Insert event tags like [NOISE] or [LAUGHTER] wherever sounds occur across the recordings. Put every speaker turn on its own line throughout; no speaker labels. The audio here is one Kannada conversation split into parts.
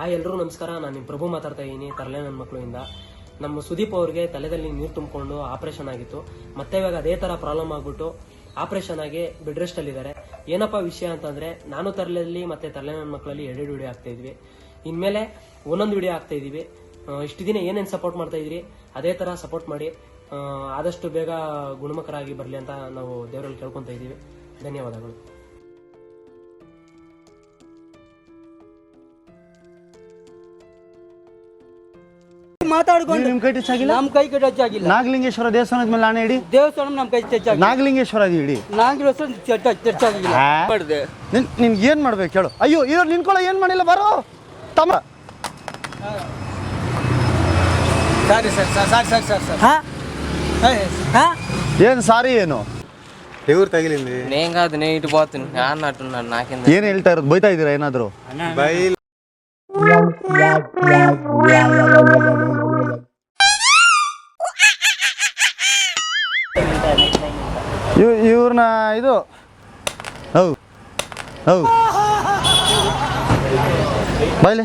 ಹಾಯ್ ಎಲ್ಲರೂ ನಮಸ್ಕಾರ. ನಾನು ನಿಮ್ಮ ಪ್ರಭು ಮಾತಾಡ್ತಾ ಇದ್ದೀನಿ ತರಲೆ ನನ್ನ ಮಕ್ಕಳಿಂದ ನಮ್ಮ ಸುದೀಪ್ ಅವ್ರಿಗೆ ತಲೆದಲ್ಲಿ ನೀರು ತುಂಬಿಕೊಂಡು ಆಪರೇಷನ್ ಆಗಿತ್ತು. ಮತ್ತೆ ಇವಾಗ ಅದೇ ತರ ಪ್ರಾಬ್ಲಮ್ ಆಗ್ಬಿಟ್ಟು ಆಪರೇಷನ್ ಆಗಿ ಬೆಡ್ ರೆಸ್ಟ್ ಅಲ್ಲಿದ್ದಾರೆ ಏನಪ್ಪ ವಿಷಯ ಅಂತಂದ್ರೆ, ನಾನು ತರಲೆಯಲ್ಲಿ ಮತ್ತೆ ತರಲೆ ನನ್ನ ಮಕ್ಕಳಲ್ಲಿ ಎರಡೆರಡು ವಿಡಿಯೋ ಆಗ್ತಾ ಇದ್ವಿ. ಇನ್ಮೇಲೆ ಒಂದೊಂದು ವಿಡಿಯೋ ಆಗ್ತಾ ಇದ್ದೀವಿ ಇಷ್ಟು ದಿನ ಏನೇನು ಸಪೋರ್ಟ್ ಮಾಡ್ತಾ ಇದ್ರಿ, ಅದೇ ತರ ಸಪೋರ್ಟ್ ಮಾಡಿ ಆದಷ್ಟು ಬೇಗ ಗುಣಮುಖರಾಗಿ ಬರಲಿ ಅಂತ ನಾವು ದೇವರಲ್ಲಿ ಕೇಳ್ಕೊತಾ ಇದ್ದೀವಿ. ಧನ್ಯವಾದಗಳು.
ಮಾತಾಡ್ಕೊಂಡು
ನಿಮ್ ಕೈ ಟಚ್ ಆಗಿಲ್ಲ
ನಮ್ ಕೈ ಕೈ ಟಚ್ ಆಗಿಲ್ಲ
ನಾಗಲಿಂಗೇಶ್ವರ ದೇವಸ್ಥಾನದ ಮೇಲೆ ಆಣೆ ಇಡಿ
ದೇವಸ್ಥಾನ ನಮ್ ಕೈ ಟಚ್ ಆಗಿಲ್ಲ
ನಾಗಲಿಂಗೇಶ್ವರ ಅದು ಇಡಿ
ನಾಗಿರೋ ಟಚ್ ಆಗಿಲ್ಲ ಮಾಡಿದೆ
ನಿನ್ ನಿನ್ ಏನ್ ಮಾಡ್ಬೇಕು ಹೇಳು ಅಯ್ಯೋ ಇವ್ರು ನಿನ್ಕೊಳ್ಳೋ ಏನ್ ಮಾಡಿಲ್ಲ ಬರೋ ತಮ್ಮ
ಸರಿ sir sir sir sir sir sir హా
ಏನ್ ಸಾರಿ ಏನು
ఎవరు తగిలింది
నేను కాదు నేను ఇటు పోతున్నా నాన్న అంటున్నాడు నాకెందుకు
ಏನ್ ಹೇಳ್ತಾ ಇರೋದು ಬೈತಾ ಇವನ ಇದು. ಹೌ ಹೌ ಬಾಯ್ಲಿ.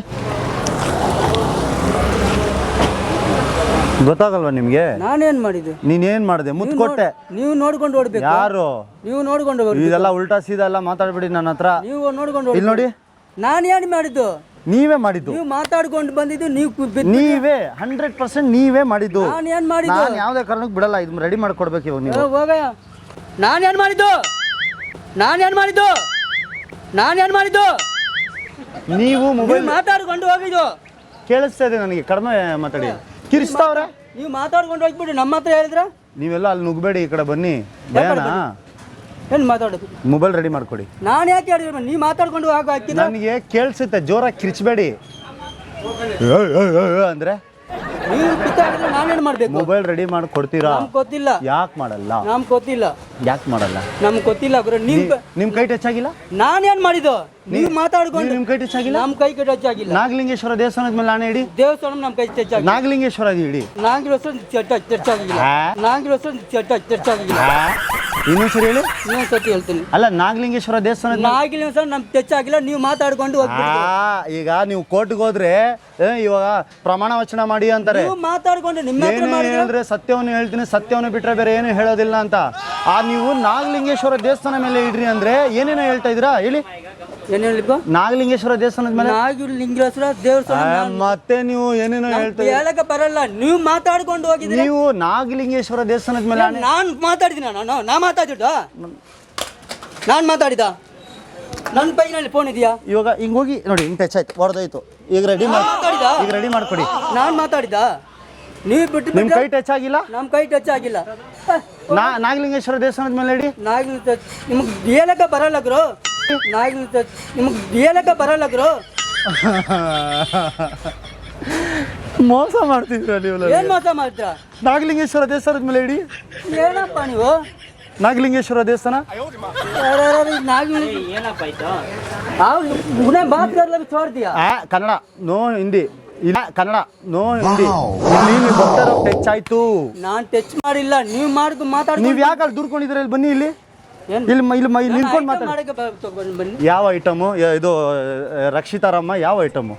ಗೊತ್ತಾಗಲ್ವಾ ನಿಮ್ಗೆ?
ನಾನೇನ್ ಮಾಡಿದ್ದು?
ನೀನೇನ್ ಮಾಡಿದೆ? ಮುತ್ತು ಕೊಟ್ಟೆ.
ನೀವು ನೋಡ್ಕೊಂಡು ಓಡ್ಬೇಕು.
ಯಾರು?
ನೀವು ನೋಡ್ಕೊಂಡು
ಇದೆಲ್ಲ ಉಲ್ಟಾ ಸೀದಾ ಎಲ್ಲ ಮಾತಾಡ್ಬಿಡಿ ನನ್ನ ಹತ್ರ.
ನೀವು ನೋಡ್ಕೊಂಡು
ಇಲ್ಲಿ ನೋಡಿ.
ನಾನು ಏನು ಮಾಡಿದ್ದು?
ನೀವೇ ಮಾಡಿದ್ದು.
ನೀವು ಮಾತಾಡ್ಕೊಂಡು ಬಂದಿದ್ದು ನೀವು
ನೀವೇ ಹಂಡ್ರೆಡ್ ಪರ್ಸೆಂಟ್ ನೀವೇ ಮಾಡಿದ್ದು.
ನಾನು ಏನು ಮಾಡಿದ್ದು?
ಯಾವುದೇ ಕಾರಣಕ್ಕೆ ಬಿಡಲ್ಲ. ಇದನ್ನ ರೆಡಿ ಮಾಡ್ಕೊಡ್ಬೇಕು ಇವಾಗ ನೀವು.
ಹೋಗ ನಾನೇನ್ ಮಾಡಿದ್ದು? ನಾನೇನು ಮಾಡಿದ್ದು? ಏನು ಮಾಡಿದ್ದು?
ನೀವು ಮೊಬೈಲ್
ಮಾತಾಡ್ಕೊಂಡು ಹೋಗಿದ್ದು.
ಕೇಳಿಸ್ತಾ ಇದೆ ನನಗೆ ಕಡಿಮೆ ಮಾತಾಡಿ. ಕಿರಿಸ್ತಾವ್ರೆ
ನೀವು ಮಾತಾಡ್ಕೊಂಡು ಹೋಗ್ಬಿಟ್ಟು ನಮ್ಮ ಹತ್ರ ಹೇಳಿದ್ರ?
ನೀವೆಲ್ಲ ಅಲ್ಲಿ ನುಗ್ಬೇಡಿ ಈ ಕಡೆ ಬನ್ನಿ. ಭಯನಾ?
ಏನು ಮಾತಾಡೋದು?
ಮೊಬೈಲ್ ರೆಡಿ ಮಾಡ್ಕೊಡಿ.
ನಾನು ಯಾಕೆ ಹೇಳಿದ್ರೆ ನೀವು ಮಾತಾಡ್ಕೊಂಡು ಹಾಕಿ
ನನಗೆ ಕೇಳಿಸುತ್ತೆ ಜೋರಾಗಿ ಕಿರಿಚಬೇಡಿ. ಅಂದ್ರೆ?
ನೀವು ಕಿತ್ತಾಡಿದ್ರೆ ನಾನೇನ್ ಮಾಡ್ಬೇಕು?
ಮೊಬೈಲ್ ರೆಡಿ ಮಾಡಿ ಕೊಡ್ತೀರಾ?
ನಮ್ಗೆ ಗೊತ್ತಿಲ್ಲ.
ಯಾಕೆ ಮಾಡಲ್ಲ?
ನಮ್ಗೆ ಗೊತ್ತಿಲ್ಲ.
ಯಾಕೆ ಮಾಡಲ್ಲ?
ನಮ್ಗೆ ಗೊತ್ತಿಲ್ಲ ಗುರು. ನಿಮ್
ನಿಮ್ ಕೈ ಟಚ್ ಆಗಿಲ್ಲ?
ನಾನೇನ್ ಮಾಡಿದ್ದು? ನೀವು ಮಾತಾಡ್ಕೊಂಡು.
ನಿಮ್ ಕೈ ಟಚ್ ಆಗಿಲ್ಲ?
ನಮ್ಮ ಕೈ ಕೈ ಟಚ್ ಆಗಿಲ್ಲ.
ನಾಗಲಿಂಗೇಶ್ವರ ದೇವಸ್ಥಾನದ ಮೇಲೆ ಆಣೆ ಇಡಿ?
ದೇವಸ್ಥಾನ ನಮ್ಮ ಕೈ ಟಚ್ ಆಗಿಲ್ಲ.
ನಾಗಲಿಂಗೇಶ್ವರ ಇಡಿ.
ನಾಗಿರೋಸ್ ಟಚ್ ಆಗಿಲ್ಲ.
ನಾಗಿರೋಸ್
ನಾಗಿರೋ ಟಚ್ ಟಚ್ ಆಗಿಲ್ಲ.
ಇನ್ನೊಂದ್ಸರಿ ಹೇಳಿ.
ಇನ್ನೊಂದ್ ಸತಿ ಹೇಳ್ತೀನಿ.
ಅಲ್ಲ ನಾಗಲಿಂಗೇಶ್ವರ ದೇವಸ್ಥಾನ
ನಾಗಲಿಂಗೇಶ್ವರ ಸರ್ ನಮ್ ಟಚ್ ಆಗಿಲ್ಲ. ನೀವು ಮಾತಾಡ್ಕೊಂಡು ಹೋಗ್ಬಿಡಿ
ಆ, ಈಗ ನೀವು ಕೋರ್ಟ್ಗೆ ಹೋದ್ರೆ ಏ, ಇವಾಗ ಪ್ರಮಾಣ ವಚನ ಮಾಡಿ ಅಂತಾರೆ.
ನೀವು ಮಾತಾಡ್ಕೊಂಡು ನಿಮ್ಮ ಹತ್ರ
ಏನೇ
ಮಾಡಿದ್ರೆ?
ಹೇಳಿದ್ರೆ ಸತ್ಯವನ್ನು ಹೇಳ್ತೀನಿ ಸತ್ಯವನ್ನು ಬಿಟ್ರೆ ಬೇರೆ ಏನು ಹೇಳೋದಿಲ್ಲ ಅಂತ. ಆ ನೀವು ನಾಗಲಿಂಗೇಶ್ವರ ದೇವಸ್ಥಾನ ಮೇಲೆ ಇಡ್ರಿ ಅಂದ್ರೆ ಏನೇನೋ ಹೇಳ್ತಾ ಇದ್ದೀರಾ? ಹೇಳಿ.
ಏನ್ ಹೇಳಿಪ್ಪ
ನಾಗಲಿಂಗೇಶ್ವರ ದೇವಸ್ಥಾನದ ಮೇಲೆ?
ನಾಗಿಲಿಂಗೇಶ್ವರ ದೇವಸ್ಥಾನ
ಆ, ಮತ್ತೆ ನೀವು ಏನೇನೋ ಹೇಳ್ತಾ ಇದ್ದೀರಾ.
ಹೇಳಕ ಬರಲ್ಲ. ನೀವು ಮಾತಾಡ್ಕೊಂಡು ಹೋಗಿದ್ರೆ
ನೀವು ನಾಗಲಿಂಗೇಶ್ವರ ದೇವಸ್ಥಾನದ ಮೇಲೆ ಆಣೆ-
ನಾನು ಮಾತಾಡಿದಿನ ನಾನು ನಾ ಮಾತಾಡಿದ್ದ? ನಾನು ಮಾತಾಡಿದ ನನ್ನ ಪೈನಲ್ಲಿ ಫೋನ್ ಇದೆಯಾ?
ಇವಾಗ ಹಿಂಗ್ ಹೋಗಿ ನೋಡಿ ಹಿಂಗ್ ಟಚ್ ಆಯ್ತು ಹೊಡೆದೋಯ್ತು ಈಗ ರೆಡಿ ಮಾಡಿ
ಮಾತಾಡಿದ?
ಈಗ ರೆಡಿ ಮಾಡ್ಕೊಡಿ.
ನಾನು ಮಾತಾಡಿದ? ನೀವು ಬಿಟ್ಟು
ನಿಮ್ ಕೈ ಟಚ್ ಆಗಿಲ್ಲ?
ನಮ್ಮ ಕೈ ಟಚ್ ಆಗಿಲ್ಲ.
ನಾ ನಾಗಲಿಂಗೇಶ್ವರ ದೇವಸ್ಥಾನದ ಮೇಲೆ ಹೇಳಿ
ನಾಗಿಲ್ ಟಚ್ ನಿಮಗೆ ಬರಲ್ಲಗ್ರು ಬರಲ್ಲ ಗುರು. ನಾಗಿಲ್ ಟಚ್ ನಿಮಗೆ ಬರಲ್ಲ ಗುರು.
ಮೋಸ ಮಾಡ್ತಿದ್ರ ನೀವು
ಏನ್ ಮೋಸ ಮಾಡ್ತೀರಾ?
ನಾಗಲಿಂಗೇಶ್ವರ ದೇವಸ್ಥಾನದ ಮೇಲೆ ಹೇಳಿ
ಏನಪ್ಪ ನೀವು?
ನಾಗಲಿಂಗೇಶ್ವರ ದೇವಸ್ಥಾನ? ಕನ್ನಡ ನೋ ಹಿಂದಿ. ಇಲ್ಲ ಕನ್ನಡ ನೋ ಹಿಂದಿ. ನೀವು ಟಚ್ ಆಯ್ತು
ನಾನ್ ಟಚ್ ಮಾಡಿಲ್ಲ ನೀವ್ ಮಾಡಿದ್ದು ಮಾತಾಡ
ನೀವ್ ಯಾಕೆ ಅಲ್ಲಿ ಇಲ್ಲಿ ಬನ್ನಿ ಇಲ್ಲಿ? ಇಲ್ಲಿ ಮ- ಇಲ್ಲಿ ಯಾವ ಐಟಮು ಇದು ರಕ್ಷಿತಾ ರಕ್ಷಿತಾರಮ್ಮ ಯಾವ ಐಟಮು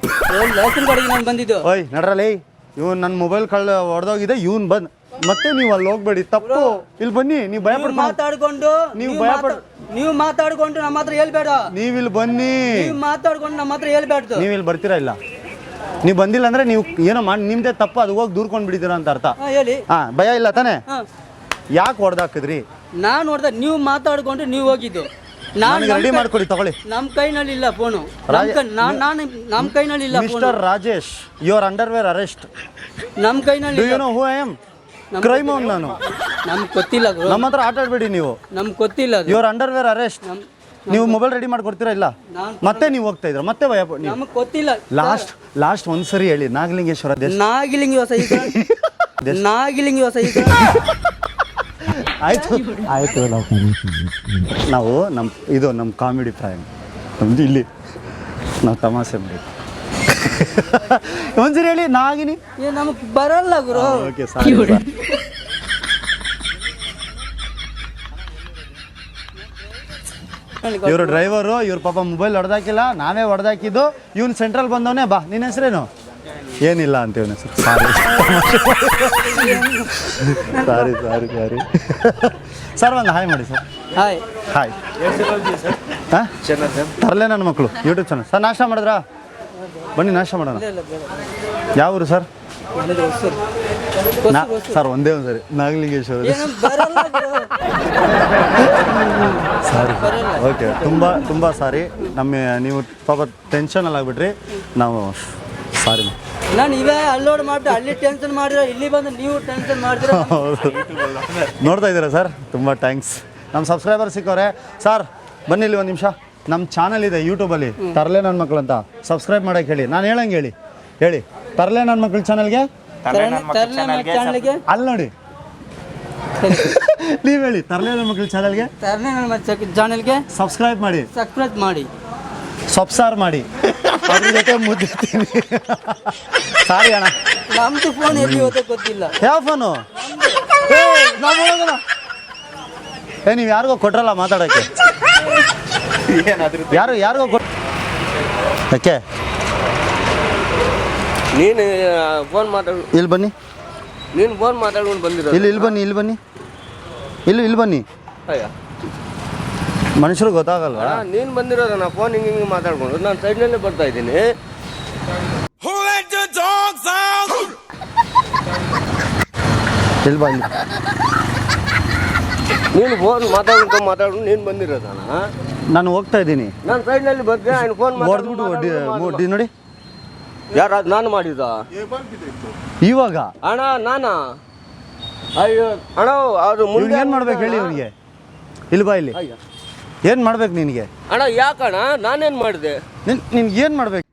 ಬಂದಿದ್ದು.
ಓಯ್ ನಡ್ರಲೇ. ಇವನ್ ನನ್ನ ಮೊಬೈಲ್ ಕಳ್ ಹೊಡೆದೋಗಿದೆ ಇವನ್ ಬಂದು. ಮತ್ತೆ ನೀವು ಅಲ್ಲಿ ಹೋಗ್ಬೇಡಿ. ತಪ್ಪು. ಇಲ್ಲಿ ಬನ್ನಿ ನೀವು ಭಯ
ನೀವು ಮಾತಾಡ್ಕೊಂಡು
ನೀವು ಭಯ
ನೀವು ಮಾತಾಡ್ಕೊಂಡು ನಮ್ಮ ಹತ್ರ ಹೇಳ್ಬೇಡ.
ನೀವು ಇಲ್ಲಿ ಬನ್ನಿ.
ನೀವು ಮಾತಾಡ್ಕೊಂಡು ನಮ್ಮ ಹತ್ರ ಹೇಳ್ಬೇಡ್ದು.
ನೀವು ಇಲ್ಲಿ ಬರ್ತೀರಾ ಇಲ್ಲ? ನೀವು ಬಂದಿಲ್ಲ ಅಂದ್ರೆ ನೀವು ಏನೋ ಮಾಡಿ ನಿಮ್ದೇ ತಪ್ಪು ಅದು ಹೋಗಿ ದೂರ್ಕೊಂಡು ಬಿಡಿದಿರ ಅಂತ ಅರ್ಥ.
ಹಾ, ಹೇಳಿ.
ಹಾ ಭಯ ಇಲ್ಲ ತಾನೇ?
ಹಾ.
ಯಾಕೆ ಹೊಡೆದಾಕಿದ್ರಿ?
ನಾನ್ ನೋಡ್ದೆ ನೀವು ಮಾತಾಡ್ಕೊಂಡು ನೀವು ಹೋಗಿದ್ದು. ನಾನ್
ನನಗೆ ರೆಡಿ ಮಾಡ್ಕೊಡಿ ತಗೊಳ್ಳಿ.
ನಮ್ ಕೈನಲ್ಲಿ ಇಲ್ಲ ಫೋನು ನಾನ್ ನಾನು ನಮ್ ಕೈನಲ್ಲಿ ಇಲ್ಲ phone
mister Rajesh your underwear arrest
ನಮ್ ಕೈನಲ್ಲಿ
do you know who I am crime ಅವ್ನು ನಾನು.
ನಮ್ಗೆ ಗೊತ್ತಿಲ್ಲ ಗುರು.
ನಮ್ಮ ಹತ್ರ ಆಟ ಆಡ್ಬೇಡಿ ನೀವು.
ನಮ್ಗೆ ಗೊತ್ತಿಲ್ಲ ಅದು
ಯುವರ್ ಅಂಡರ್ವೇರ್ ಅರೆಸ್ಟ್ ನೀವು ಮೊಬೈಲ್ ರೆಡಿ ಮಾಡಿ ಕೊಡ್ತೀರಾ ಇಲ್ಲ?
ನಾನ್-
ಮತ್ತೆ ನೀವು ಹೋಗ್ತಾ ಇದ್ರ ಮತ್ತೆ ಭಯ ನೀವು.
ನಮಗ್ ಗೊತ್ತಿಲ್ಲ.
ಲಾಸ್ಟ್ ಲಾಸ್ಟ್ ಒಂದ್ಸರಿ ಹೇಳಿ. ನಾಗಲಿಂಗೇಶ್ವರ ದೇಶ
ನಾಗಿಲಿಂಗಿ ಹೊಸ ಈಗ. [LAUGHS] ನಾಗಿಲಿಂಗಿ ಹೊಸ ಈಗ. [LAUGHS]
ಆಯ್ತು. ಆಯ್ತು ನಾವು ನಮ್ಮ ಇದು ನಮ್ಮ ಕಾಮಿಡಿ ಪ್ರೈಮ್ ನಮ್ದು ಇಲ್ಲಿ. ನಾವು ತಮಾಷೆ ಮಾಡಿ [LAUGHS] ಒಂದ್ಸರಿ ಹೇಳಿ ನಾಗಿನಿ?
ನಮಗೆ ನಮಗ್ ಬರಲ್ಲ ಗುರು.
ಓಕೆ ಸಾರಿ ಇವರು. ಡ್ರೈವರು ಇವ್ರ ಪಾಪ ಮೊಬೈಲ್ ಹೊಡೆದಾಕಿಲ್ಲ ನಾವೇ ಹೊಡೆದಾಕಿದ್ದು ಇವ್ನು ಸೆಂಟ್ರಲ್ ಬಂದವನೇ ಬಾ. ನಿನ್ನ ಹೆಸರೇನು? ಏನಿಲ್ಲ ಅಂತ ಇವನ ಹೆಸರು. [LAUGHS] Sorry. Sorry sorry sorry. Sir ಒಂದು ಹಾಯ್ ಮಾಡಿ ಸರ್
ಹಾಯ್
ಹಾಯ್ ಹಾಂ? ತರಲೆ ನನ್ನ ಮಕ್ಕಳು ಯೂಟ್ಯೂಬ್ ಚಾನಲ್ ಸರ್ ನಾಷ್ಟ ಮಾಡಿದ್ರಾ? ಬನ್ನಿ ನಾಶ ಮಾಡೋಣ. ಯಾವ ಊರು ಸರ್? ಸರ್ ಒಂದೇ ಒಂದು ಸರಿ. ನಾಗಲಿಂಗೇಶ್ವರ. ಸಾರಿ. ಓಕೆ ತುಂಬ ತುಂಬ ಸಾರಿ. ನಮ್ಮ ನೀವು ಪಾಪ ಟೆನ್ಷನಲ್ಲಿ ಆಗಿಬಿಟ್ರಿ. ನಾವು ಸಾರಿ
ನಾನು ಇವೇ ಅಲ್ಲೋಡ್ ಮಾಡಿ ಅಲ್ಲಿ ಟೆನ್ಷನ್ ಮಾಡಿದ್ರೆ ಇಲ್ಲಿ ಬಂದು ನೀವು ಟೆನ್ಷನ್ ಮಾಡಿದ್ರೆ
ನೋಡ್ತಾ ಇದ್ದೀರಾ ಸರ್? ತುಂಬ ಥ್ಯಾಂಕ್ಸ್ ನಮ್ಮ ಸಬ್ಸ್ಕ್ರೈಬರ್ ಸಿಕ್ಕವ್ರೆ ಸರ್ ಬನ್ನಿ ಇಲ್ಲಿ ಒಂದು ನಿಮಿಷ. ನಮ್ಮ ಚಾನಲ್ ಇದೆ ಯೂಟ್ಯೂಬಲ್ಲಿ ತರಲೆ ನನ್ನ ಮಕ್ಕಳು ಅಂತ. ಸಬ್ಸ್ಕ್ರೈಬ್ ಮಾಡೋಕೆ ಹೇಳಿ. ನಾನು ಹೇಳಂಗೆ ಹೇಳಿ. ಹೇಳಿ. ತರಲೆ ನನ್ನ ಮಕ್ಕಳ ಚಾನಲ್ಗೆ
ಚಾನಲ್ಗೆ
ಅಲ್ಲಿ ನೋಡಿ. [LAUGHS] ನೀವು ಹೇಳಿ. ತರಲೆ ನನ್ನ ಮಕ್ಕಳ ಚಾನಲ್ಗೆ
ತರಲೆ ನನ್ನ ಚಾನಲ್ಗೆ
ಸಬ್ಸ್ಕ್ರೈಬ್ ಮಾಡಿ.
ಸಬ್ಸ್ಕ್ರೈಬ್ ಮಾಡಿ.
ಸೊಪ್ಸಾರು ಮಾಡಿ. ಅದ್ರ ಜೊತೆ ಮುದ್ದಿರ್ತೀನಿ ಸಾರಿ ಅಣ್ಣ.
ನಮ್ದು ಫೋನ್ ಎಲ್ಲಿ ಹೋದ ಗೊತ್ತಿಲ್ಲ.
ಯಾವ ಫೋನು ಏ ನೀವು ಯಾರಿಗೋ ಕೊಟ್ರಲ್ಲ ಮಾತಾಡೋಕ್ಕೆ ಯಾರು ಯಾರಿಗೋ ಓಕೆ ಯಾಕೆ?
ನೀನು ಫೋನ್ ಮಾತಾಡು.
ಇಲ್ಲಿ ಬನ್ನಿ.
ನೀನು ಫೋನ್ ಮಾತಾಡ್ಕೊಂಡು ಬಂದಿರೋ
ಇಲ್ಲಿ ಇಲ್ಲಿ ಬನ್ನಿ ಇಲ್ಲಿ ಬನ್ನಿ. ಇಲ್ಲಿ ಇಲ್ಲಿ ಬನ್ನಿ.
ಅಯ್ಯ.
ಮನುಷ್ಯರು ಗೊತ್ತಾಗಲ್ವಾ?
ನೀನು ಬಂದಿರೋದು ನಾ ಫೋನ್ ಹಿಂಗೆ ಹಿಂಗೆ ಮಾತಾಡ್ಕೊಂಡು ನಾನು ಸೈಡ್ನಲ್ಲೇ ಬರ್ತಾ ಇದ್ದೀನಿ.
ಇಲ್ಲಿ ಬನ್ನಿ.
ನೀನು ಫೋನ್ ಮಾತಾಡ್ಕೊಂಡು ಮಾತಾಡ್ಕೊಂಡು ನೀನು ಬಂದಿರೋದಣ್ಣ.
ನಾನು ಹೋಗ್ತಾ ಇದ್ದೀನಿ
ನಾನು ಸೈಡ್ನಲ್ಲಿ ಬರ್ತೀನಿ ఆయన ಫೋನ್
ಹೊಡೆದ್ಬಿಟ್ಟು ಒಡ್ಡಿ ಒಡ್ಡಿ ನೋಡಿ
ಯಾರು ಅದು ನಾನು ಮಾಡಿದ
ಇವಾಗ
ಅಣ್ಣ ನಾನಾ ಅಯ್ಯೋ ಅಣ್ಣ ಅದು
ಇವ್ನಿಗೆ
ಮುಂದೆ
ಏನು ಮಾಡ್ಬೇಕು ಹೇಳಿ ಇವನಿಗೆ ಇಲ್ಲಿ ಬಾ ಇಲ್ಲಿ
ಅಯ್ಯೋ.
ಏನು ಮಾಡ್ಬೇಕು ನಿನಗೆ
ಅಣ್ಣ ಯಾಕಣ್ಣ ನಾನೇನು ಮಾಡಿದೆ
ನಿನ್ ನಿನ್ಗೆ ಏನು ಮಾಡ್ಬೇಕು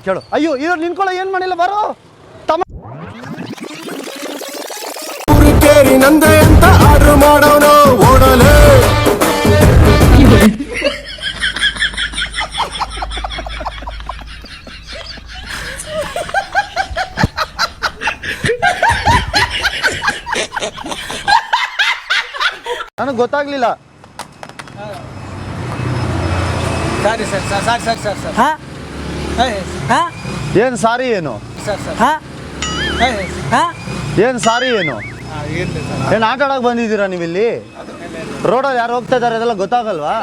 ಕೇಳು ಅಯ್ಯೋ ಇವ್ರು ನಿನ್ಕೊಳ್ಳೋ ಏನು ಮಾಡಿಲ್ಲ ಬರೋ ತಮ್ಮ
ಕೇರಿ ನಂದೆ ಅಂತ ಆರ್ಡರ್ ಮಾಡೋನು
ನನಗೆ ಗೊತ್ತಾಗ್ಲಿಲ್ಲ.
Sorry sir sorry sir sir sir ಹಾ? ಹಾ?
ಏನು ಸಾರಿ ಏನು?
ಸರ್ ಸರ್ ಹಾಂ? ಹಾಂ?
ಏನು ಸಾರಿ ಏನು? ಏನು ಆಟ ಆಡೋಕೆ ಬಂದಿದ್ದೀರಾ ನೀವಿಲ್ಲಿ? ರೋಡಲ್ಲಿ ಯಾರು ಹೋಗ್ತಾ ಇದ್ದಾರೆ ಅದೆಲ್ಲ ಗೊತ್ತಾಗಲ್ವಾ?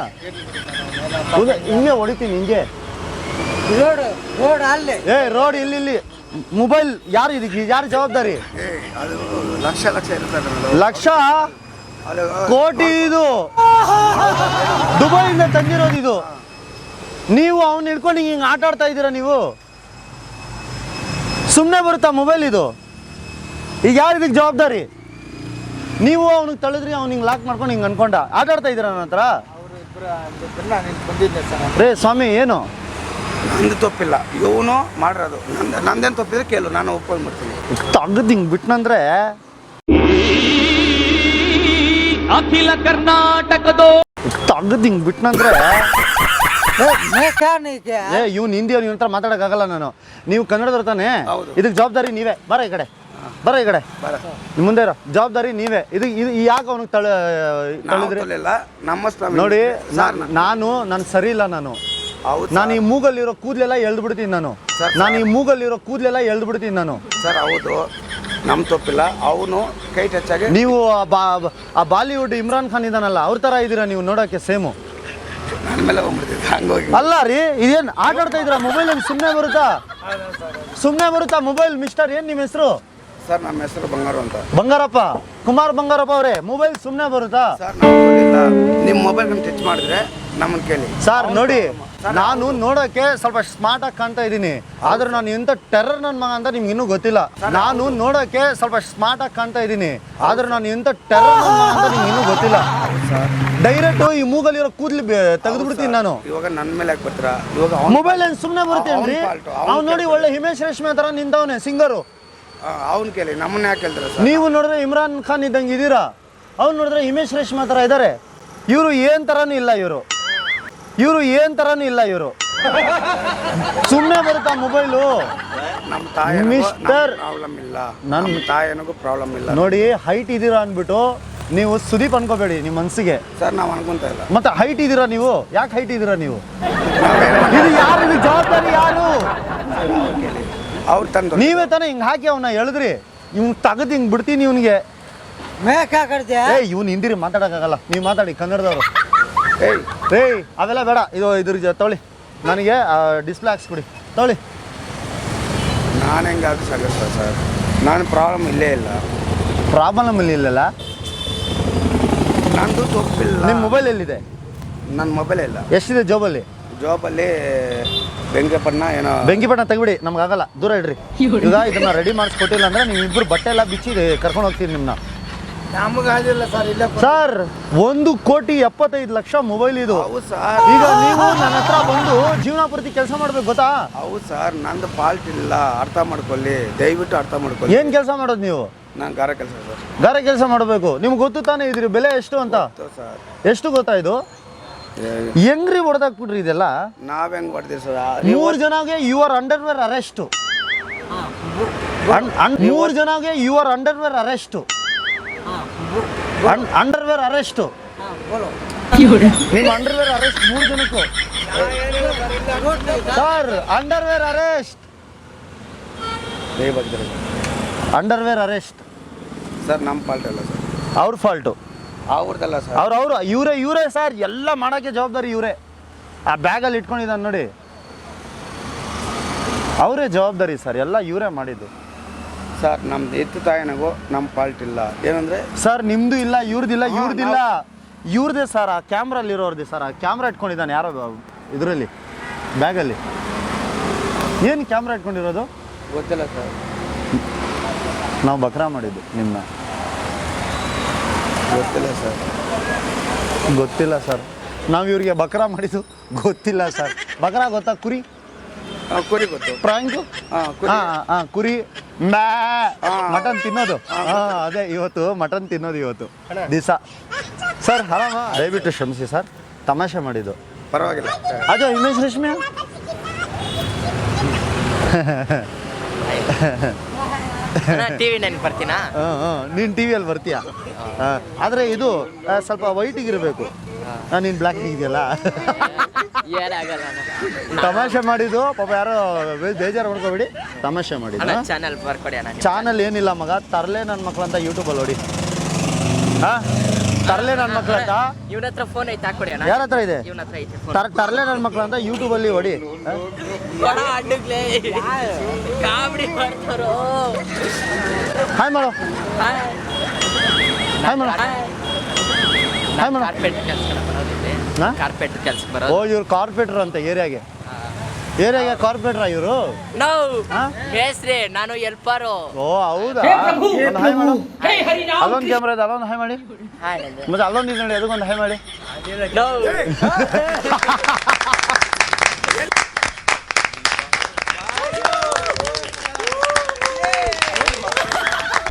ಹಿಂಗೆ ಹೊಡಿತೀನಿ ಹಿಂಗೆ.
ರೋಡ್ ರೋಡ್ ಅಲ್ಲೇ.
ಏ ರೋಡ್ ಇಲ್ಲಿ ಇಲ್ಲಿ. ಮೊಬೈಲ್ ಯಾರು ಇದಕ್ಕೆ? ಯಾರು ಜವಾಬ್ದಾರಿ?
ಲಕ್ಷ ಲಕ್ಷ
ಲಕ್ಷ? ಕೋಟಿ ಇದು. ದುಬೈಯಿಂದ ತಂದಿರೋದು ಇದು. ನೀವು ಅವ್ನು ಹಿಡ್ಕೊಂಡು ಹಿಂಗೆ ಆಟ ಆಡ್ತಾ ಇದ್ದೀರಾ ನೀವು? ಸುಮ್ಮನೆ ಬರುತ್ತಾ ಮೊಬೈಲ್ ಇದು? ಈಗ ಯಾರು ಇದಕ್ಕೆ ಜವಾಬ್ದಾರಿ? ನೀವು ಅವ್ನಿಗೆ ತಳೆದ್ರಿ ಅವ್ನು ಹಿಂಗೆ ಲಾಕ್ ಮಾಡ್ಕೊಂಡು ಹಿಂಗೆ ಅನ್ಕೊಂಡ. ಆಟ ಆಡ್ತಾ ಇದ್ದೀರಾ ನನ್ನ ಹತ್ರ? ರೇ ಸ್ವಾಮಿ ಏನು?
ನಂದು ತಪ್ಪಿಲ್ಲ. ಇವನು ಮಾಡಿರೋದು. ನಂದು ನಂದೇನು ತಪ್ಪಿದ್ರೆ ಕೇಳು ನಾನು ಒಪ್ಕೊಂಡ್ಬಿಡ್ತೀನಿ
ತಗದ್ ಹಿಂಗೆ ಬಿಟ್ನಂದ್ರೆ ತಗದ್ ಹಿಂಗೆ ಬಿಟ್ನಂದ್ರೆ ಏ ಇವ್ನು ಹಿಂದಿಯವ್ನು ಇವನ್ ಹತ್ರ ಮಾತಾಡಕ್ಕಾಗಲ್ಲ ನಾನು. ನೀವು ಕನ್ನಡದವ್ರು ತಾನೆ? ಇದಕ್ಕೆ ಜವಾಬ್ದಾರಿ ನೀವೇ. ಬರ ಈ ಕಡೆ. ಬರ ಈ ಕಡೆ. ನಿಮ್ ಮುಂದೆ ಇರೋ. ಜವಾಬ್ದಾರಿ ನೀವೇ. ಇದು ಇದು ಯಾಕೆ ಅವ್ನಿಗೆ ತಳ ತಳಿದ್ರಿ
ನಮ್ಮ
ನೋಡಿ ನಾ- ನಾನು ನಾನು ಸರಿ ಇಲ್ಲ ನಾನು.
ಹೌದು
ನಾನು ಈ ಮೂಗಲ್ಲಿರೋ ಕೂದಲೆಲ್ಲ ಎಳ್ದು ಬಿಡ್ತೀನಿ ನಾನು ನಾನು ಈ ಮೂಗಲ್ಲಿರೋ ಕೂದಲೆಲ್ಲ ಎಳ್ದು ಬಿಡ್ತೀನಿ ನಾನು.
ಸರ್ ಹೌದು. ನಮ್ಮ ತಪ್ಪಿಲ್ಲ ಅವನು ಕೈ ಟಚ್ ಆಗಿ
ನೀವು ಆ ಬಾ- ಆ ಬಾಲಿವುಡ್ ಇಮ್ರಾನ್ ಖಾನ್ ಇದಾನಲ್ಲ ಅವ್ರ ತರ ಇದ್ದೀರಾ ನೀವು ನೋಡೋಕೆ ಸೇಮು?
ನನ್ನ ಮೇಲೆ ಹೋಗ್ಬಿಡ್ತಿದ್ದೆ ಹಂಗೋಗಿ.
ಅಲ್ಲ ರೀ ಇದೇನ್ ಆಟ ಆಡ್ತಾ ಇದ್ರ ಮೊಬೈಲ್ ಏನ್ ಸುಮ್ಮನೆ ಬರುತ್ತಾ? ಸುಮ್ಮನೆ ಬರುತ್ತಾ ಮೊಬೈಲ್ ಮಿಸ್ಟರ್ ಏನ್ ನಿಮ್ಮ ಹೆಸರು?
ಸರ್ ನಮ್ಮ ಹೆಸರು ಬಂಗಾರ ಅಂತ.
ಬಂಗಾರಪ್ಪ ಕುಮಾರ್ ಬಂಗಾರಪ್ಪ ಅವರೇ ಮೊಬೈಲ್ ಸುಮ್ಮನೆ ಬರುತ್ತಾ?
ಸರ್ ನಿಮ್ಮ ಮೊಬೈಲ್ ಟಚ್ ಮಾಡಿದ್ರೆ ನಮ್ಮನ್ನು ಕೇಳಿ.
ಸರ್ ನೋಡಿ ನಾನು ನೋಡೋಕೆ ಸ್ವಲ್ಪ ಸ್ಮಾರ್ಟ್ ಆಗಿ ಕಾಣ್ತಾ ಇದ್ದೀನಿ. ಆದ್ರೆ ನಾನು ಎಂತ ಟೆರರ್ ನನ್ನ ಮಗ ಅಂತ ನಿಮ್ಗೆ ಇನ್ನೂ ಗೊತ್ತಿಲ್ಲ. ನಾನು ನೋಡೋಕೆ ಸ್ವಲ್ಪ ಸ್ಮಾರ್ಟ್ ಆಗಿ ಕಾಣ್ತಾ ಇದ್ದೀನಿ. ಆದ್ರೆ ನಾನು ಎಂತ ಟೆರರ್ ನನ್ನ ಮಗ ಅಂತ ನಿಮ್ಗೆ ಇನ್ನೂ ಗೊತ್ತಿಲ್ಲ. ಡೈರೆಕ್ಟ್ ಈ ಮೂಗಲ್ಲಿರೋ ಕೂದಲು ತೆಗೆದು ಬಿಡ್ತೀನಿ ನಾನು.
ಇವಾಗ ನನ್ನ ಮೇಲೆ ಯಾಕೆ ಬರ್ತೀರಾ? ಇವಾಗ ಅವ್ನ್-
ಮೊಬೈಲ್ ಏನು ಸುಮ್ಮನೆ ಬರುತ್ತೇನ್ರಿ
ಅವ್ನ್ fault, ಅವ್ನ್
ಅವ್ನು ನೋಡಿ ಒಳ್ಳೆ ಹಿಮೇಶ್ ರೇಷ್ಮೆ ತರ ನಿಂತವನೆ ಸಿಂಗರು
ಆ, ಅವ್ನ್ ಕೇಳಿ. ನಮ್ಮನ್ನ ಯಾಕೆ ಕೇಳ್ತಾರೆ ಸರ್?
ನೀವು ನೋಡಿದ್ರೆ ಇಮ್ರಾನ್ ಖಾನ್ ಇದ್ದಂಗೆ ಇದ್ದೀರಾ ಅವ್ನು ನೋಡಿದ್ರೆ ಹಿಮೇಶ್ ರೇಷ್ಮೆ ತರ ಇದ್ದಾರೆ ಇವರು ಏನ್ ತರಾನು ಇಲ್ಲ ಇವರು. ಇವರು ಏನ್ ತರಾನು ಇಲ್ಲ ಇವರು. ಸುಮ್ಮನೆ ಬರುತ್ತಾ ಮೊಬೈಲು?
ನಮ್ಮ ತಾಯಿ
ಮಿಸ್ಟರ್
ಪ್ರಾಬ್ಲಮ್ ಇಲ್ಲ.
ನನ್ನ
ನಮ್ಮ ತಾಯಿನಿಗೂ ಪ್ರಾಬ್ಲಮ್ ಇಲ್ಲ.
ನೋಡಿ ಹೈಟ್ ಇದ್ದೀರಾ ಅಂದ್ಬಿಟ್ಟು ನೀವು ಸುದೀಪ್ ಅನ್ಕೋಬೇಡಿ ನಿಮ್ಮ ಮನಸ್ಸಿಗೆ
ಸರ್ ನಾವು ಅನ್ಕೊಂತ ಇಲ್ಲ.
ಮತ್ತೆ ಹೈಟ್ ಇದ್ದೀರಾ ನೀವು? ಯಾಕೆ ಹೈಟ್ ಇದ್ದೀರಾ ನೀವು? ಇದು ಯಾರು? ಇದು ಜವಾಬ್ದಾರಿ ಯಾರು?
ಅವ್ರು ತಂದು
ನೀವೇ ತಾನೇ ಹಿಂಗ್ ಹಾಕಿ ಅವನ್ನ ಹೇಳಿದ್ರಿ ಇವ್ನ್ ತೆಗೆದು ಹಿಂಗ್ ಬಿಡ್ತೀನಿ ಇವ್ನಿಗೆ. ಏ ಇವ್ನು ಹಿಂದಿರಿ ಮಾತಾಡಕ್ಕಾಗಲ್ಲ ನೀವು ಮಾತಾಡಿ ಕನ್ನಡದವರು.
ಏಯ್
ಏಯ್ ಅವೆಲ್ಲ ಬೇಡ. ಇದು ಇದ್ರ ಜೊ- ತೊಗೊಳ್ಳಿ. ನನಗೆ ಡಿಸ್ಪ್ಲೇ ಹಾಕ್ಸ್ಬಿಡಿ ತೊಗೊಳ್ಳಿ.
ನಾನು ಹೆಂಗೆ ಹಾಕಿಸಾಗತ್ತ ಸರ್? ನಾನು ಪ್ರಾಬ್ಲಮ್ ಇಲ್ಲೇ ಇಲ್ಲ.
ಪ್ರಾಬ್ಲಮ್ ಇಲ್ಲಿ ಇಲ್ಲಲ್ಲ?
ನಂದು ತಪ್ಪಿಲ್ಲ
ನಿಮ್ಮ ಮೊಬೈಲ್ ಎಲ್ಲಿದೆ?
ನನ್ನ ಮೊಬೈಲ್ ಇಲ್ಲ.
ಎಷ್ಟಿದೆ ಜೋಬಲ್ಲಿ
ಜಾಬಲ್ಲಿ ಬೆಂಕಪ್ಪಣ್ಣ ಏನೋ
ಬೆಂಕಿಪಟ್ಟಣ ತೆಗಿಬಿಡಿ ನಮ್ಗಾಗಲ್ಲ ದೂರ ಇಡ್ರಿ. ಈಗ ಇದನ್ನ ರೆಡಿ ಮಾಡಿಸ್ಕೊಟ್ಟಿಲ್ಲ ಅಂದ್ರೆ ನೀವು ಇಬ್ಬರು ಬಟ್ಟೆ ಎಲ್ಲ ಬಿಚ್ಚಿ ಕರ್ಕೊಂಡು ಹೋಗ್ತೀನಿ ನಿಮ್ಮನ್ನ
ನಮಗಾಗಿಲ್ಲ ಸರ್ ಇಲ್ಲ
ಸರ್ ಒಂದು ಕೋಟಿ ಎಪ್ಪತ್ತೈದು ಲಕ್ಷ ಮೊಬೈಲ್ ಇದು.
ಹೌದು ಸರ್.
ಈಗ ನೀವು ನನ್ನ ಹತ್ರ ಬಂದು ಜೀವನ ಪೂರ್ತಿ ಕೆಲಸ ಮಾಡ್ಬೇಕು ಗೊತ್ತಾ?
ಹೌದು ಸರ್ ನಂದು ಫಾಲ್ಟ್ ಇಲ್ಲ ಅರ್ಥ ಮಾಡ್ಕೊಳ್ಳಿ ದಯವಿಟ್ಟು ಅರ್ಥ ಮಾಡ್ಕೊಳ್ಳಿ.
ಏನ್ ಕೆಲಸ ಮಾಡೋದು ನೀವು?
ನಾನು ಗಾರ ಕೆಲಸ ಸರ್.
ಗಾರೆ ಕೆಲಸ ಮಾಡಬೇಕು. ನಿಮ್ಗೆ ಗೊತ್ತು ತಾನೇ ಇದ್ರಿ ಬೆಲೆ ಎಷ್ಟು ಅಂತ?
ಗೊತ್ತು ಸರ್.
ಎಷ್ಟು ಗೊತ್ತಾ ಇದು? ಹೆಂಗ್ರಿ ಹೊಡೆದಾಕ್ಬಿಟ್ರಿ ಇದೆಲ್ಲ?
ನಾವ್ ಹೆಂಗ್ ಹೊಡ್ತೀವಿ ಸರ್?
ಮೂರು ಜನಗೆ you are underwear arrest ಮೂರು ಜನಗೆ you are underwear arrest underwear arrest ನಿಮ್ಮ ಅಂಡರ್ವೇರ್ ಅರೆಸ್ಟ್ ಮೂರು ಜನಕ್ಕೂ. Sir underwear
arrest
underwear arrest
sir ನಮ್ಮ ಫಾಲ್ಟ್ ಅಲ್ಲ ಸರ್
ಅವ್ರ ಫಾಲ್ಟು
ಅವ್ರದ್ದಲ್ಲ ಸರ್
ಅವ್ರು ಅವರು ಇವರೇ ಇವರೇ ಸರ್ ಎಲ್ಲ ಮಾಡೋಕ್ಕೆ ಜವಾಬ್ದಾರಿ ಇವರೇ. ಆ ಬ್ಯಾಗಲ್ಲಿ ಇಟ್ಕೊಂಡಿದ್ದಾನೆ ನೋಡಿ. ಅವರೇ ಜವಾಬ್ದಾರಿ ಸರ್ ಎಲ್ಲ ಇವರೇ ಮಾಡಿದ್ದು.
ಸರ್ ನಮ್ದು ಎತ್ತು ತಾಯಿನಗೂ ನಮ್ಮ ಫಾಲ್ಟ್ ಇಲ್ಲ. ಏನಂದ್ರೆ
ಸರ್ ನಿಮ್ದು ಇಲ್ಲ ಇವ್ರದಿಲ್ಲ ಇವ್ರದಿಲ್ಲ. ಇವ್ರದೇ ಸರ್ ಆ ಕ್ಯಾಮ್ರಲ್ಲಿ ಇರೋರ್ದೆ ಸರ್ ಆ ಕ್ಯಾಮ್ರಾ ಇಟ್ಕೊಂಡಿದ್ದಾನೆ ಯಾರೋ ಇದರಲ್ಲಿ ಬ್ಯಾಗಲ್ಲಿ. ಏನು ಕ್ಯಾಮ್ರಾ ಇಟ್ಕೊಂಡಿರೋದು?
ಗೊತ್ತಿಲ್ಲ ಸರ್.
ನಾವು ಬಕ್ರಾ ಮಾಡಿದ್ದು ನಿಮ್ಮನ್ನ
ಗೊತ್ತಿಲ್ಲ ಸರ್.
ಗೊತ್ತಿಲ್ಲ ಸರ್. ನಾವು ಇವ್ರಿಗೆ ಬಕ್ರಾ ಮಾಡಿದ್ದು ಗೊತ್ತಿಲ್ಲ ಸರ್. ಬಕ್ರಾ ಗೊತ್ತಾ ಕುರಿ?
ಕುರಿ ಗೊತ್ತು.
ಪ್ರಾಂಕು?
ಹಾಂ ಕುರಿ.
ಮಟನ್ ತಿನ್ನೋದು. ಹಾ. ಅದೇ ಇವತ್ತು ಮಟನ್ ತಿನ್ನೋದು ಇವತ್ತು. ದಿವಸ ಸರ್ ಹರಾಮ. ದಯವಿಟ್ಟು ಕ್ಷಮಿಸಿ ಸರ್. ತಮಾಷೆ ಮಾಡಿದ್ದು.
ಪರವಾಗಿಲ್ಲ.
ಅದು ಇಮೇಜ್ ರಶ್ಮಿ
ಟಿವಿ ನನ್ ಬರ್ತೀನಾ?
ಟಿ ವಿಯಲ್ಲಿ ಬರ್ತೀಯ? ಹಾಂ. ಆದರೆ ಇದು ಸ್ವಲ್ಪ ಸ್ವಲ್ಪ ವೈಟಿಗಿರಬೇಕು ನೀನು ಬ್ಲಾಕ್ ಇದೆಯಲ್ಲ
ಏನಾಗಲ್ಲ
ತಮಾಷೆ ಮಾಡಿದ್ದು ಪಾಪ ಯಾರೋ ಬೇಜಾರು ಮಾಡ್ಕೋಬೇಡಿ ತಮಾಷೆ ಮಾಡಿದ್ದು.
ಚಾನಲ್ ಬರ್ಕೊಡಿ ಅಣ್ಣ
ಚಾನಲ್ ಏನಿಲ್ಲ ಮಗ. ತರಲೆ ನನ್ನ ಮಕ್ಳು ಅಂತ ಯೂಟ್ಯೂಬಲ್ಲಿ ನೋಡಿ. ಹಾ? ತರಲೆ ನನ್ನ ಮಕ್ಳು ಅಂತ?
ಇವ್ನ ಹತ್ರ ಫೋನ್ ಐತೆ ಹಾಕೊಡಿ ಅಣ್ಣ.
ಯಾರ ಹತ್ರ ಇದೆ?
ಇವನ ಹತ್ರ ಐತೆ ಫೋನ್
ತರ ತರಲೆ ನನ್ನ ಮಕ್ಳು ಅಂತ ಯೂಟ್ಯೂಬಲ್ಲಿ ಹೊಡಿ ಹಾ?
ಕೊಡ ಅಡ್ಡಗ್ಲೇ ಕಾಮಿಡಿ ಮಾಡ್ತಾರೋ.
ಹಾಯ್ ಮಾಡು ಹಾಯ್ ಮಾಡು ಹಾಯ್ ಮಾಡು
ಕಾರ್ಪೆಟ್ ಕೆಲಸ? ಕಾರ್ಪೆಟ್ ಕೆಲಸ
ಓ ಇವ್ರು ಕಾರ್ಪೊರೇಟರ್ ಅಂತ ಏರಿಯಾಗೆ. ಏರಿಯಾಗೆ ಕಾರ್ಪೊರೇಟರಾ ಇವರು?
ನೋ
ಹಾ?
ಮೇಸ್ರಿ ನಾನು ಎಲ್ಪಾರು.
ಓ ಹೌದಾ? ಹಾಯ್ ಮೇಡಮ್ ಅಲ್ಲೊಂದು ಕ್ಯಾಮ್ರಾ ಇದೆ ಅಲ್ಲೊಂದು ಹಾಯ್ ಮಾಡಿ ಮತ್ತೆ ಅಲ್ಲೊಂದು ಇದೆ ನೋಡಿ ಅದಕ್ಕೊಂದು ಹಾಯ್ ಮಾಡಿ?
ನೋ.